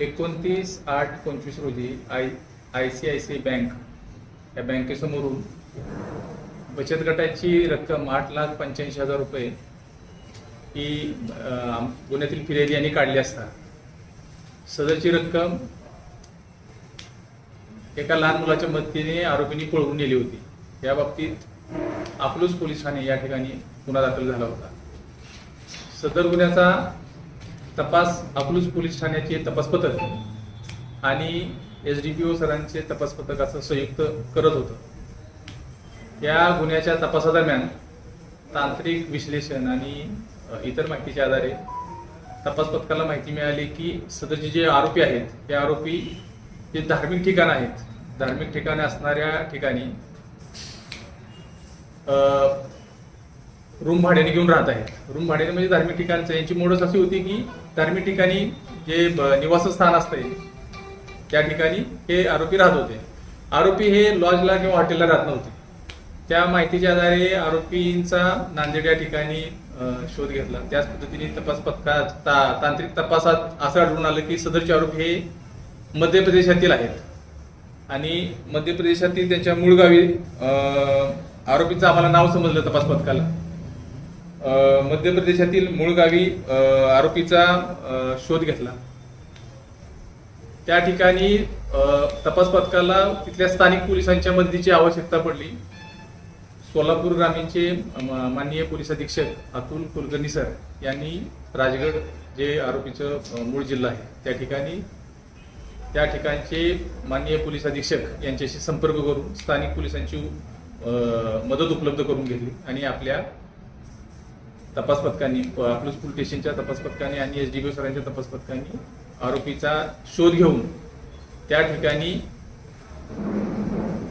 एकोणतीस आठ पंचवीस रोजी I I C I C I bank या बँकेसमोरून बचत गटाची रक्कम आठ लाख पंच्याऐंशी हजार रुपये ही पुण्यातील गुन्ह्यातील फिर्यादी यांनी काढली असता. सदरची रक्कम एका लहान मुलाच्या मदतीने आरोपींनी पळवून नेली होती. या बाबतीत अकलूज पोलीस ठाणे या ठिकाणी गुन्हा दाखल झाला होता. सदर गुन्ह्याचा तपास अकलूज पोलीस ठाण्याचे तपास पथक आणि एस डी पी ओ सरांचे तपास पथक असं संयुक्त करत होतं. या गुन्ह्याच्या तपासादरम्यान तांत्रिक विश्लेषण आणि इतर माहितीच्या आधारे तपास पथकाला माहिती मिळाली की सदरचे जे आरोपी आहेत ते आरोपी जे धार्मिक ठिकाणं आहेत धार्मिक ठिकाणे असणाऱ्या ठिकाणी रूम भाड्याने घेऊन राहत आहेत. रूम भाड्याने म्हणजे धार्मिक ठिकाणचं यांची मोडच अशी होती की धार्मिक ठिकाणी जे ब- निवासस्थान असते त्या ठिकाणी हे आरोपी राहत होते. आरोपी हे लॉजला किंवा हॉटेलला राहत नव्हते. त्या माहितीच्या आधारे आरोपींचा नांदेड या ठिकाणी शोध घेतला. त्याच पद्धतीने तपास पथकात ता- तांत्रिक तपासात असं आढळून आलं की सदरचे आरोपी हे मध्य प्रदेशातील आहेत. आणि मध्य प्रदेशातील त्यांच्या मूळ गावी आरोपीचं आम्हाला नाव समजलं तपास पथकाला मध्य प्रदेशातील मूळ गावी आरोपीचा शोध घेतला. त्या ठिकाणी तपास पथकाला तिथल्या स्थानिक पोलिसांच्या मदतीची आवश्यकता पडली. सोलापूर ग्रामीणचे माननीय पोलीस अधीक्षक अतुल कुलकर्णी सर यांनी राजगड जे आरोपीचं मूळ जिल्हा आहे त्या ठिकाणी त्या ठिकाणचे माननीय पोलीस अधीक्षक यांच्याशी संपर्क करून स्थानिक पोलिसांची मदत उपलब्ध करून घेतली आणि आपल्या तपास पथकांनी अकलूज पोलीस स्टेशनच्या तपास पथकाने आणि एस डी बी सरांच्या तपास पथकांनी आरोपीचा शोध घेऊन त्या ठिकाणी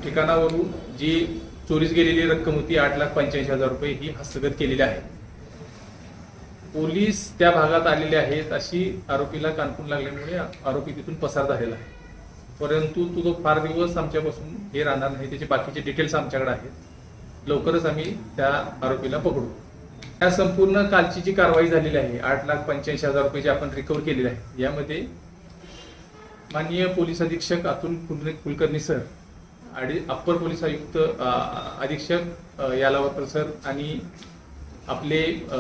ठिकाणावरून जी चोरीस गेलेली रक्कम होती आठ लाख पंच्याऐंशी हजार रुपये ही हस्तगत केलेली आहे. पोलीस त्या भागात आलेले आहेत अशी आरोपीला कानपून लागल्यामुळे आरोपी तिथून पसार झालेला आहे. परंतु तो तो फार दिवस आमच्यापासून हे राहणार नाही त्याचे बाकीचे डिटेल्स आमच्याकडे आहेत. लवकरच आम्ही त्या आरोपीला पकडू. या संपूर्ण कालची जी कारवाई झालेली आहे आठ लाख पंच्याऐंशी हजार रुपये जे आपण रिकव्हर केलेली आहे यामध्ये माननीय पोलीस अधीक्षक अतुल कुल- कुलकर्णी सर आणि अप्पर पोलीस आयुक्त अधीक्षक अ, यालावकर सर आणि आपले अ,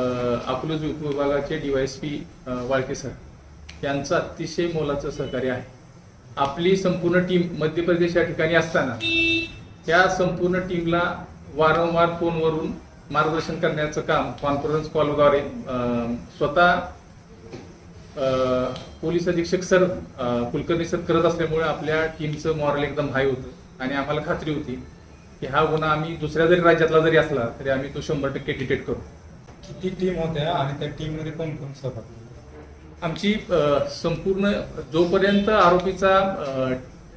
अकलूज विभागाचे डीवायएसपी वाळके सर यांचं अतिशय मोलाचं सहकार्य आहे. आपली संपूर्ण टीम मध्य प्रदेश या ठिकाणी असताना त्या संपूर्ण टीमला वारंवार फोनवरून मार्गदर्शन करण्याचं काम कॉन्फरन्स कॉलद्वारे स्वतः पोलीस अधीक्षक सर कुलकर्णी सर करत असल्यामुळे आपल्या टीमचं मॉरल एकदम हाय होतं. आणि आम्हाला खात्री होती की हा गुन्हा आम्ही दुसऱ्या जरी राज्यातला जरी असला तरी आम्ही तो शंभर टक्के डिटेक्ट करू. किती टीम होत्या आणि त्या टीममध्ये कोण कोण सहभागी आमची संपूर्ण जोपर्यंत आरोपीचा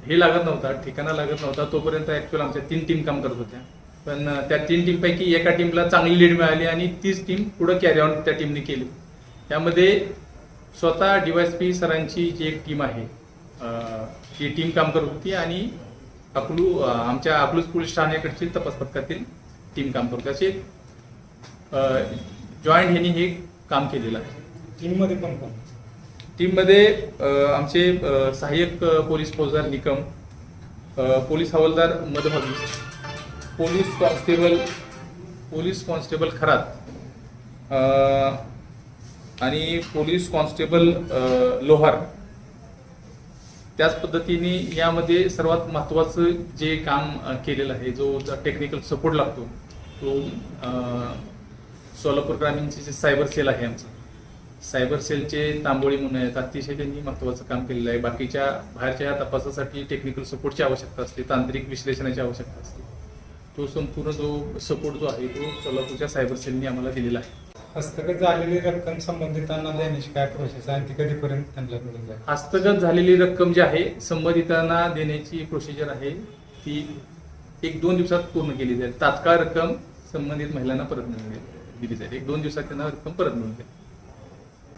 हे लागत नव्हता ठिकाणा लागत नव्हता तोपर्यंत ऍक्च्युअल आमच्या तीन टीम काम करत होत्या. पण त्या तीन टीम पैकी एका टीमला चांगली लीड मिळाली आणि तीच टीम पुढे कॅरी ऑन त्या टीमने केली. त्यामध्ये स्वतः डीवायएसपी सरांची जी एक टीम आहे ती टीम काम करत होती आणि अकलू आमच्या अकलूज पोलीस ठाण्याकडची तपास पथकातील टीम काम करते असे जॉईंट ह्यांनी हे काम केलेलं आहे. टीममध्ये कोण? कोण टीममध्ये आमचे सहाय्यक पोलीस फौजदार निकम पोलीस हवालदार मधभागी police constable police constable Kharat. आणि पोलीस कॉन्स्टेबल लोहार. त्याच पद्धतीने यामध्ये सर्वात महत्त्वाचं जे काम केलेलं आहे जो टेक्निकल सपोर्ट लागतो तो सोलापूर ग्रामीणचे जे सायबर सेल आहे आमचं. सायबर सेलचे तांबोळी म्हणून आहेत अतिशय त्यांनी महत्त्वाचं काम केलेलं आहे. बाकीच्या बाहेरच्या तपासासाठी टेक्निकल सपोर्टची आवश्यकता असते तांत्रिक विश्लेषणाची आवश्यकता असते. तो संपूर्ण जो सपोर्ट जो आहे तो सोलापूरच्या सायबर सेलनी आम्हाला दिलेला आहे. हस्तगत झालेली रक्कम संबंधितांना देण्याची काय प्रोसेस आहे? ती कधीपर्यंत त्यांना मिळून जाईल? हस्तगत झालेली रक्कम जी आहे संबंधितांना देण्याची प्रोसिजर आहे. ती एक दोन दिवसात पूर्ण केली जाईल. तात्काळ रक्कम संबंधित महिलांना परत मिळून दिली जाईल. एक दोन दिवसात त्यांना रक्कम परत मिळून जाईल